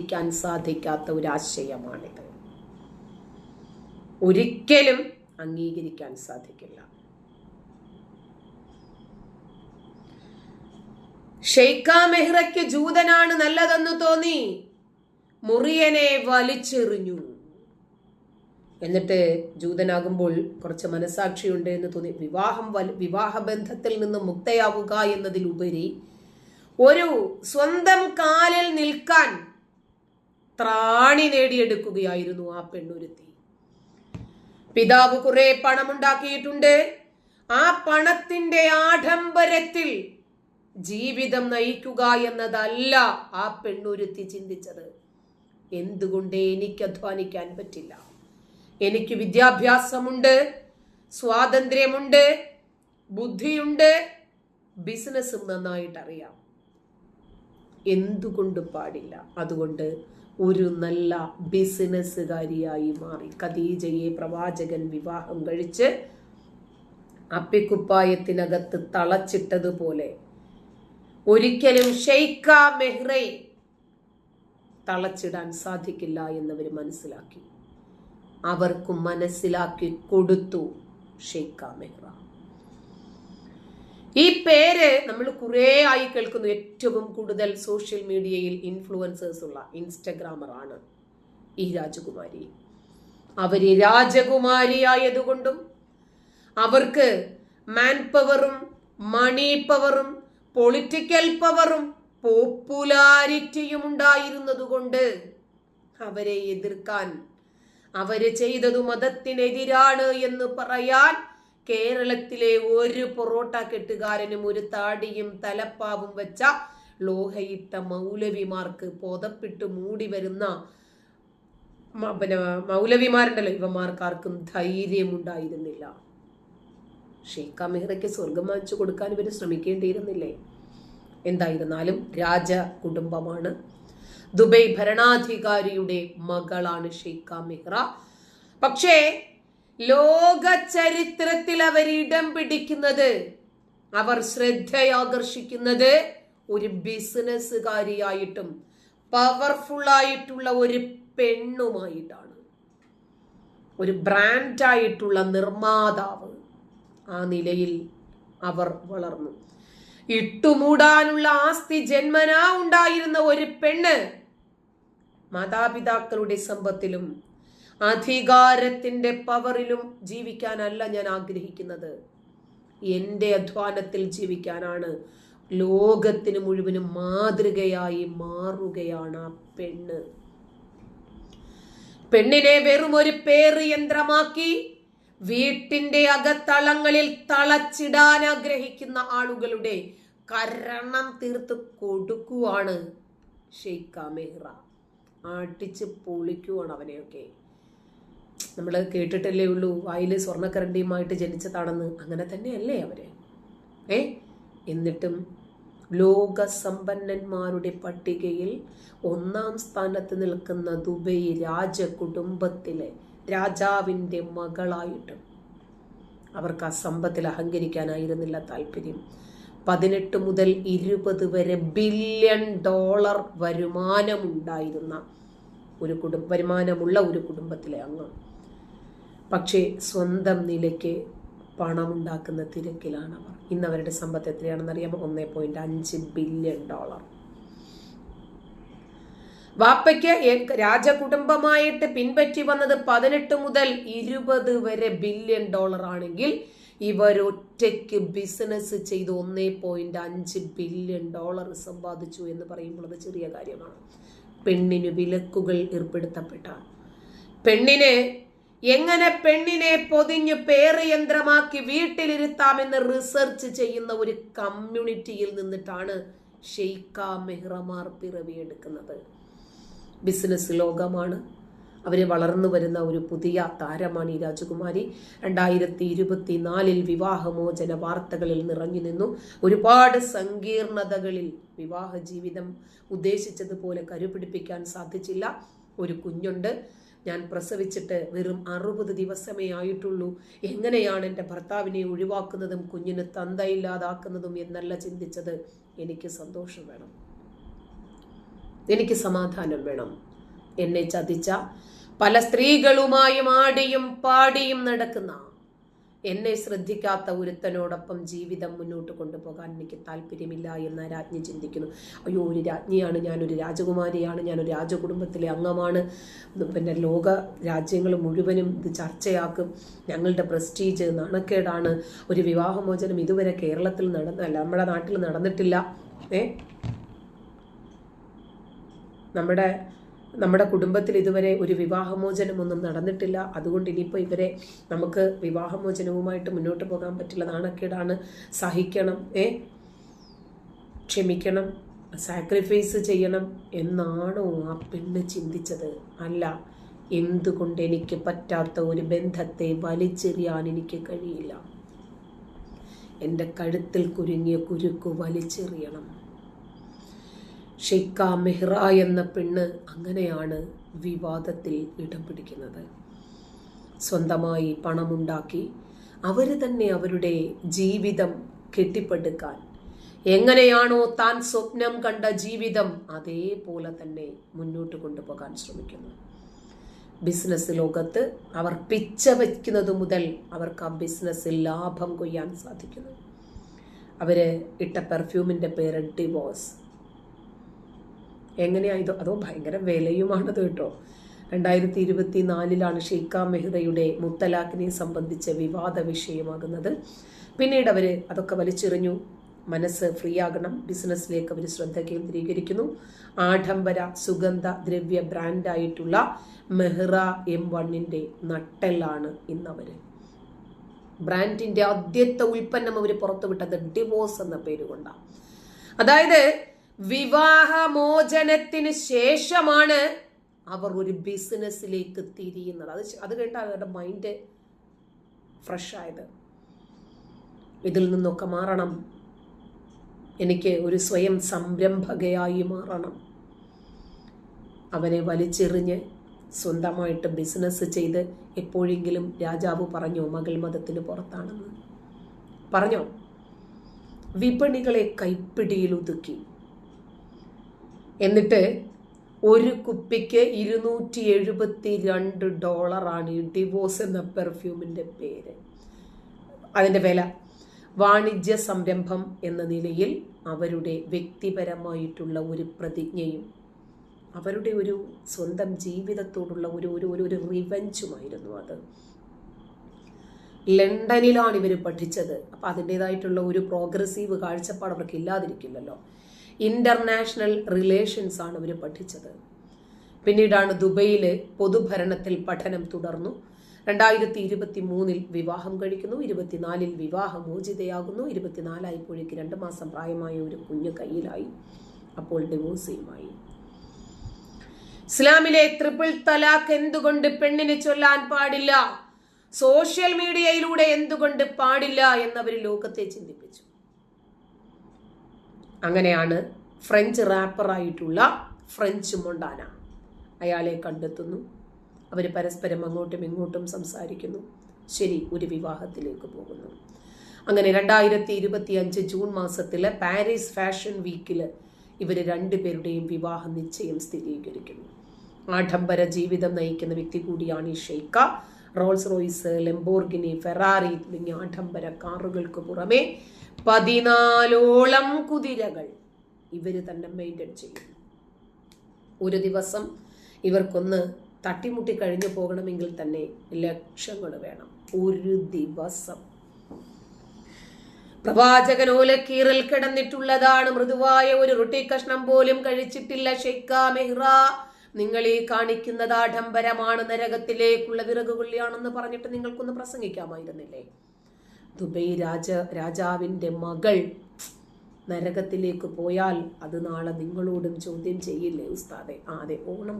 അംഗീകരിക്കാൻ സാധിക്കാത്ത ഒരു ആശയമാണിത് ഒരിക്കലും അംഗീകരിക്കാൻ സാധിക്കില്ല. ഷെയ്ഖ മെഹ്റയ്ക്ക് ജൂതനാണ് നല്ലതെന്ന് തോന്നി. മുറിയനെ വലിച്ചെറിഞ്ഞു. എന്നിട്ട് ജൂതനാകുമ്പോൾ കുറച്ച് മനസാക്ഷിയുണ്ട് എന്ന് തോന്നി. വിവാഹം വിവാഹ വിവാഹബന്ധത്തിൽ നിന്ന് മുക്തയാവുക എന്നതിലുപരി ഒരു സ്വന്തം കാലിൽ നിൽക്കാൻ ത്രാണി നേടിയെടുക്കുകയായിരുന്നു ആ പെണ്ണുരുത്തി. പിതാവ് കുറെ പണമുണ്ടാക്കിയിട്ടുണ്ട്. ആ പണത്തിന്റെ ആഡംബരത്തിൽ ജീവിതം നയിക്കുക എന്നതല്ല ആ പെണ്ണുരുത്തി ചിന്തിച്ചത്. എന്തുകൊണ്ട് എനിക്ക് അധ്വാനിക്കാൻ പറ്റില്ല? എനിക്ക് വിദ്യാഭ്യാസമുണ്ട് സ്വാതന്ത്ര്യമുണ്ട് ബുദ്ധിയുണ്ട് ബിസിനസ്സും നന്നായിട്ട് അറിയാം എന്തുകൊണ്ട് പാടില്ല. അതുകൊണ്ട് ഒരു നല്ല ബിസിനസ്സുകാരിയായി മാറി. ഖദീജയെ പ്രവാചകൻ വിവാഹം കഴിച്ച് അപ്പിക്കുപ്പായത്തിനകത്ത് തളച്ചിട്ടതുപോലെ ഒരിക്കലും ഷെയ്ഖ മെഹ്റെ തളച്ചിടാൻ സാധിക്കില്ല എന്നവർ മനസ്സിലാക്കി. അവർക്കും മനസ്സിലാക്കി കൊടുത്തു ഷെയ്ഖ മെഹ്റ. ഈ പേര് നമ്മൾ കുറേ ആയി കേൾക്കുന്നു. ഏറ്റവും കൂടുതൽ സോഷ്യൽ മീഡിയയിൽ ഇൻഫ്ലുവൻസേഴ്സ് ഉള്ള ഇൻസ്റ്റഗ്രാമർ ആണ് ഈ രാജകുമാരി. അവർ രാജകുമാരി ആയതുകൊണ്ടും അവർക്ക് മാൻ പവറും മണി പവറും പൊളിറ്റിക്കൽ പവറും പോപ്പുലാരിറ്റിയും ഉണ്ടായിരുന്നതുകൊണ്ട് അവരെ എതിർക്കാൻ അവർ ചെയ്തതു മതത്തിനെതിരാണ് എന്ന് പറയാൻ കേരളത്തിലെ ഒരു പൊറോട്ട കെട്ടുകാരനും ഒരു താടിയും തലപ്പാവും വെച്ച ലോഹയിട്ട മൗലവിമാർക്ക് പൊതപ്പിട്ട് മൂടി വരുന്ന പിന്നെ മൗലവിമാരുണ്ടല്ലോ ഇവന്മാർക്കാർക്കും ധൈര്യമുണ്ടായിരുന്നില്ല. ഷെയ്ഖ മെഹ്റയ്ക്ക് സ്വർഗം വാങ്ങിച്ചു കൊടുക്കാൻ ഇവർ ശ്രമിക്കേണ്ടിയിരുന്നില്ലേ? എന്തായിരുന്നാലും രാജ കുടുംബമാണ്. ദുബൈ ഭരണാധികാരിയുടെ മകളാണ് ഷെയ്ഖ മെഹ്റ പക്ഷേ ലോക ചരിത്രത്തിൽ അവർ ഇടം പിടിക്കുന്നത്. അവർ ശ്രദ്ധയാകർഷിക്കുന്നത് ഒരു ബിസിനസ്സുകാരിയായിട്ടും പവർഫുൾ ആയിട്ടുള്ള ഒരു പെണ്ണുമായിട്ടാണ്. ഒരു ബ്രാൻഡായിട്ടുള്ള നിർമ്മാതാവ് ആ നിലയിൽ അവർ വളർന്നു. ഇട്ടുമൂടാനുള്ള ആസ്തി ജന്മനാ ഉണ്ടായിരുന്ന ഒരു പെണ്ണ് മാതാപിതാക്കളുടെ സമ്പത്തിലും അധികാരത്തിന്റെ പവറിലും ജീവിക്കാനല്ല ഞാൻ ആഗ്രഹിക്കുന്നത്. എന്റെ അധ്വാനത്തിൽ ജീവിക്കാനാണ്. ലോകത്തിന് മുഴുവനും മാതൃകയായി മാറുകയാണ് ആ പെണ്ണ്. പെണ്ണിനെ വെറും ഒരു പേറ് യന്ത്രമാക്കി വീട്ടിന്റെ അകത്തളങ്ങളിൽ തളച്ചിടാൻ ആഗ്രഹിക്കുന്ന ആളുകളുടെ കരണം തീർത്ത് കൊടുക്കുവാണ് ഷെയ്ഖ മെഹ്റ. അടിച്ച് പൊളിക്കുവാണ് അവനെയൊക്കെ. നമ്മൾ കേട്ടിട്ടല്ലേ ഉള്ളൂ വായിൽ സ്വർണക്കരണ്ടിയുമായിട്ട് ജനിച്ചതാണെന്ന്. അങ്ങനെ തന്നെയല്ലേ അവർ ഏ? എന്നിട്ടും ലോകസമ്പന്നന്മാരുടെ പട്ടികയിൽ ഒന്നാം സ്ഥാനത്ത് നിൽക്കുന്ന ദുബൈ രാജകുടുംബത്തിലെ രാജാവിന്റെ മകളായിട്ടും അവർക്ക് ആ സമ്പത്തിൽ അഹങ്കരിക്കാനായിരുന്നില്ല താല്പര്യം. പതിനെട്ട് മുതൽ ഇരുപത് വരെ ബില്യൺ ഡോളർ വരുമാനമുണ്ടായിരുന്ന ഒരു കുടുംബ വരുമാനമുള്ള ഒരു കുടുംബത്തിലെ അംഗം. പക്ഷേ സ്വന്തം നിലയ്ക്ക് പണമുണ്ടാക്കുന്ന തിരക്കിലാണ് അവർ. ഇന്ന് അവരുടെ സമ്പത്ത് എത്രയാണെന്ന് അറിയാമോ? ഒന്നേ പോയിന്റ് അഞ്ച് ബില്യൺ ഡോളർ വാപ്പയ്ക്ക് രാജകുടുംബമായിട്ട് പിൻപറ്റി വന്നത് പതിനെട്ട് മുതൽ ഇരുപത് വരെ ബില്യൺ ഡോളർ ആണെങ്കിൽ ഇവർ ഒറ്റയ്ക്ക് ബിസിനസ് ചെയ്ത് ഒന്നേ പോയിന്റ് അഞ്ച് ബില്യൺ ഡോളർ സമ്പാദിച്ചു എന്ന് പറയുമ്പോൾ അത് ചെറിയ കാര്യമാണ്. പെണ്ണിന് വിലക്കുകൾ ഏർപ്പെടുത്തപ്പെട്ട പെണ്ണിന് എങ്ങനെ പെണ്ണിനെ പൊതിഞ്ഞ് പേറ് യന്ത്രമാക്കി വീട്ടിലിരുത്താമെന്ന് റിസർച്ച് ചെയ്യുന്ന ഒരു കമ്മ്യൂണിറ്റിയിൽ നിന്നിട്ടാണ് ഷെയ്ഖ മെഹ്റമാർ പിറവിയെടുക്കുന്നത്. ബിസിനസ് ലോകമാണ്. അവർ വളർന്നു വരുന്ന ഒരു പുതിയ താരമാണ് ഈ രാജകുമാരി. രണ്ടായിരത്തി ഇരുപത്തി നാലിൽ വിവാഹമോചന വാർത്തകളിൽ നിറഞ്ഞു നിന്നു. ഒരുപാട് സങ്കീർണതകളിൽ വിവാഹ ജീവിതം ഉദ്ദേശിച്ചതുപോലെ കരുപിടിപ്പിക്കാൻ സാധിച്ചില്ല. ഒരു കുഞ്ഞുണ്ട്. ഞാൻ പ്രസവിച്ചിട്ട് വെറും അറുപത് ദിവസമേ ആയിട്ടുള്ളൂ. എങ്ങനെയാണ് എന്റെ ഭർത്താവിനെ ഒഴിവാക്കുന്നതും കുഞ്ഞിന് തന്തയില്ലാതാക്കുന്നതും എന്നല്ല ചിന്തിച്ചത്? എനിക്ക് സന്തോഷം വേണം. എനിക്ക് സമാധാനം വേണം. എന്നെ ചതിച്ച പല സ്ത്രീകളുമായും ആടിയും പാടിയും നടക്കുന്ന എന്നെ ശ്രദ്ധിക്കാത്ത ഒരുത്തനോടൊപ്പം ജീവിതം മുന്നോട്ട് കൊണ്ടുപോകാൻ എനിക്ക് താല്പര്യമില്ല എന്ന് രാജ്ഞി ചിന്തിക്കുന്നു. അയ്യോ ഒരു രാജ്ഞിയാണ്. ഞാനൊരു രാജകുമാരിയാണ്. ഞാനൊരു രാജകുടുംബത്തിലെ അംഗമാണ്. പിന്നെ ലോക രാജ്യങ്ങൾ മുഴുവനും ഇത് ചർച്ചയാക്കും. ഞങ്ങളുടെ പ്രസ്റ്റീജ് നാണക്കേടാണ്. ഒരു വിവാഹമോചനം ഇതുവരെ കേരളത്തിൽ നടന്നല്ല നമ്മുടെ നാട്ടിൽ നടന്നിട്ടില്ല. ഏ? നമ്മുടെ നമ്മുടെ കുടുംബത്തിൽ ഇതുവരെ ഒരു വിവാഹമോചനമൊന്നും നടന്നിട്ടില്ല. അതുകൊണ്ട് ഇനിയിപ്പോൾ ഇവരെ നമുക്ക് വിവാഹമോചനവുമായിട്ട് മുന്നോട്ട് പോകാൻ പറ്റില്ല നാണക്കേടാണ് സഹിക്കണം. ഏ? ക്ഷമിക്കണം. സാക്രിഫൈസ് ചെയ്യണം എന്നാണോ ആ പെണ്ണ് ചിന്തിച്ചത്? അല്ല. എന്തുകൊണ്ട് എനിക്ക് പറ്റാത്ത ഒരു ബന്ധത്തെ വലിച്ചെറിയാൻ എനിക്ക് കഴിയില്ല? എന്റെ കഴുത്തിൽ കുരുങ്ങിയ കുരുക്ക് വലിച്ചെറിയണം. ഷെയ്ക്ക മെഹ്റ എന്ന പെണ്ണ് അങ്ങനെയാണ് വിവാദത്തിൽ ഇടം പിടിക്കുന്നത്. സ്വന്തമായി പണമുണ്ടാക്കി അവർ തന്നെ അവരുടെ ജീവിതം കെട്ടിപ്പടുക്കാൻ. എങ്ങനെയാണോ താൻ സ്വപ്നം കണ്ട ജീവിതം അതേപോലെ തന്നെ മുന്നോട്ട് കൊണ്ടുപോകാൻ ശ്രമിക്കുന്നു. ബിസിനസ് ലോകത്ത് അവർ പിച്ച വയ്ക്കുന്നത് മുതൽ അവർക്ക് ആ ബിസിനസ്സിൽ ലാഭം കൊയ്യാൻ സാധിക്കുന്നു. അവർ ഇട്ട പെർഫ്യൂമിന്റെ പേര് ഡിവോഴ്സ് എങ്ങനെയാണ് ഇത്? അതോ ഭയങ്കര വിലയുമാണത് കേട്ടോ. രണ്ടായിരത്തി ഇരുപത്തി നാലിലാണ് ഷെയ്ഖ മെഹ്റയുടെ മുത്തലാഖിനെ സംബന്ധിച്ച വിവാദ വിഷയമാകുന്നത്. പിന്നീട് അവർ അതൊക്കെ വലിച്ചെറിഞ്ഞു. മനസ്സ് ഫ്രീ ആകണം. ബിസിനസ്സിലേക്ക് അവർ ശ്രദ്ധ കേന്ദ്രീകരിക്കുന്നു. ആഡംബര സുഗന്ധ ദ്രവ്യ ബ്രാൻഡായിട്ടുള്ള മെഹ്റ എം വണ്ണിന്റെ നട്ടെല്ലാണ് ഇന്നവർ ബ്രാൻഡിന്റെ ആദ്യത്തെ ഉൽപ്പന്നം അവർ പുറത്തുവിട്ടത് ഡിവോഴ്സ് എന്ന പേര് കൊണ്ടാണ് അതായത് വിവാഹമോചനത്തിന് ശേഷമാണ് അവർ ഒരു ബിസിനസ്സിലേക്ക് തിരിയുന്നത്. അത് അത് കേട്ടാൽ അവരുടെ മൈൻഡ് ഫ്രഷ് ആയത്. ഇതിൽ നിന്നൊക്കെ മാറണം. എനിക്ക് ഒരു സ്വയം സംരംഭകയായി മാറണം. അവനെ വലിച്ചെറിഞ്ഞ് സ്വന്തമായിട്ട് ബിസിനസ് ചെയ്ത് എപ്പോഴെങ്കിലും രാജാവ് പറഞ്ഞോ മകൾ മതത്തിന് പുറത്താണെന്ന്? പറഞ്ഞോ? വിപണികളെ കൈപ്പിടിയിൽ ഒതുക്കി. എന്നിട്ട് ഒരു കുപ്പിക്ക് ഇരുന്നൂറ്റി എഴുപത്തി രണ്ട് ഡോളറാണ് ഈ ഡിവോഴ്സ് എന്ന പെർഫ്യൂമിന്റെ പേര്. അതിന്റെ വില. വാണിജ്യ സംരംഭം എന്ന നിലയിൽ അവരുടെ വ്യക്തിപരമായിട്ടുള്ള ഒരു പ്രതിജ്ഞയും അവരുടെ ഒരു സ്വന്തം ജീവിതത്തോടുള്ള ഒരു ഒരു ഒരു റിവഞ്ചുമായിരുന്നു അത്. ലണ്ടനിലാണ് ഇവർ പഠിച്ചത്. അപ്പം അതിന്റേതായിട്ടുള്ള ഒരു പ്രോഗ്രസീവ് കാഴ്ചപ്പാട് അവർക്ക് ഇല്ലാതിരിക്കില്ലല്ലോ. ഇന്റർനാഷണൽ റിലേഷൻസ് ആണ് അവർ പഠിച്ചത്. പിന്നീടാണ് ദുബൈയിൽ പൊതുഭരണത്തിൽ പഠനം തുടർന്നു. രണ്ടായിരത്തി ഇരുപത്തി മൂന്നിൽ വിവാഹം കഴിക്കുന്നു ഇരുപത്തിനാലിൽ വിവാഹമോചിതയാകുന്നു ഇരുപത്തിനാലായപ്പോഴേക്ക് രണ്ട് മാസം പ്രായമായ ഒരു കുഞ്ഞ് കയ്യിലായി അപ്പോൾ ഡിവോഴ്സിയുമായി. ഇസ്ലാമിലെ ട്രിപ്പിൾ തലാഖ് എന്തുകൊണ്ട് പെണ്ണിന് ചൊല്ലാൻ പാടില്ല? സോഷ്യൽ മീഡിയയിലൂടെ എന്തുകൊണ്ട് പാടില്ല എന്നവർ ലോകത്തെ ചിന്തിപ്പിച്ചു. അങ്ങനെയാണ് ഫ്രഞ്ച് റാപ്പറായിട്ടുള്ള ഫ്രഞ്ച് മൊണ്ടാന അയാളെ കണ്ടെത്തുന്നു. അവർ പരസ്പരം അങ്ങോട്ടും ഇങ്ങോട്ടും സംസാരിക്കുന്നു. ശരി ഒരു വിവാഹത്തിലേക്ക് പോകുന്നു. അങ്ങനെ രണ്ടായിരത്തി ഇരുപത്തി അഞ്ച് ജൂൺ മാസത്തിലെ പാരീസ് ഫാഷൻ വീക്കിൽ ഇവർ രണ്ടുപേരുടെയും വിവാഹ നിശ്ചയം സ്ഥിരീകരിക്കുന്നു. ആഡംബര ജീവിതം നയിക്കുന്ന വ്യക്തി കൂടിയാണ് ഈ ഷെയ്ക്ക റോൾസ് റോയ്സ് ലെംബോർഗിനി ഫെറാറി തുടങ്ങിയ ആഡംബര കാറുകൾക്ക് പുറമെ പതിനാലോളം കുതിരകൾ ഇവർ തന്നെ മെയിന്റെയിൻ ചെയ്യും ഒരു ദിവസം ഇവർക്കൊന്ന് തട്ടിമുട്ടി കഴിഞ്ഞു പോകണമെങ്കിൽ തന്നെ ലക്ഷങ്ങൾ വേണം. ഒരു ദിവസം. പ്രവാചകൻ ഓലക്കീറിൽ കിടന്നിട്ടുള്ളതാണ് മൃദുവായ ഒരു റൊട്ടി കഷ്ണം പോലും കഴിച്ചിട്ടില്ല നിങ്ങൾ ഈ കാണിക്കുന്നത് ആഡംബരമാണ്. നരകത്തിലേക്കുള്ള വിറകുകൊള്ളിയാണെന്ന് പറഞ്ഞിട്ട് നിങ്ങൾക്കൊന്ന് പ്രസംഗിക്കാമായിരുന്നില്ലേ? ദുബൈ രാജ രാജാവിന്റെ മകൾ നരകത്തിലേക്ക് പോയാൽ അത് നാളെ നിങ്ങളോടും ചോദ്യം ചെയ്യില്ലേ ഉസ്താദെ? ആ അതെ ഓണം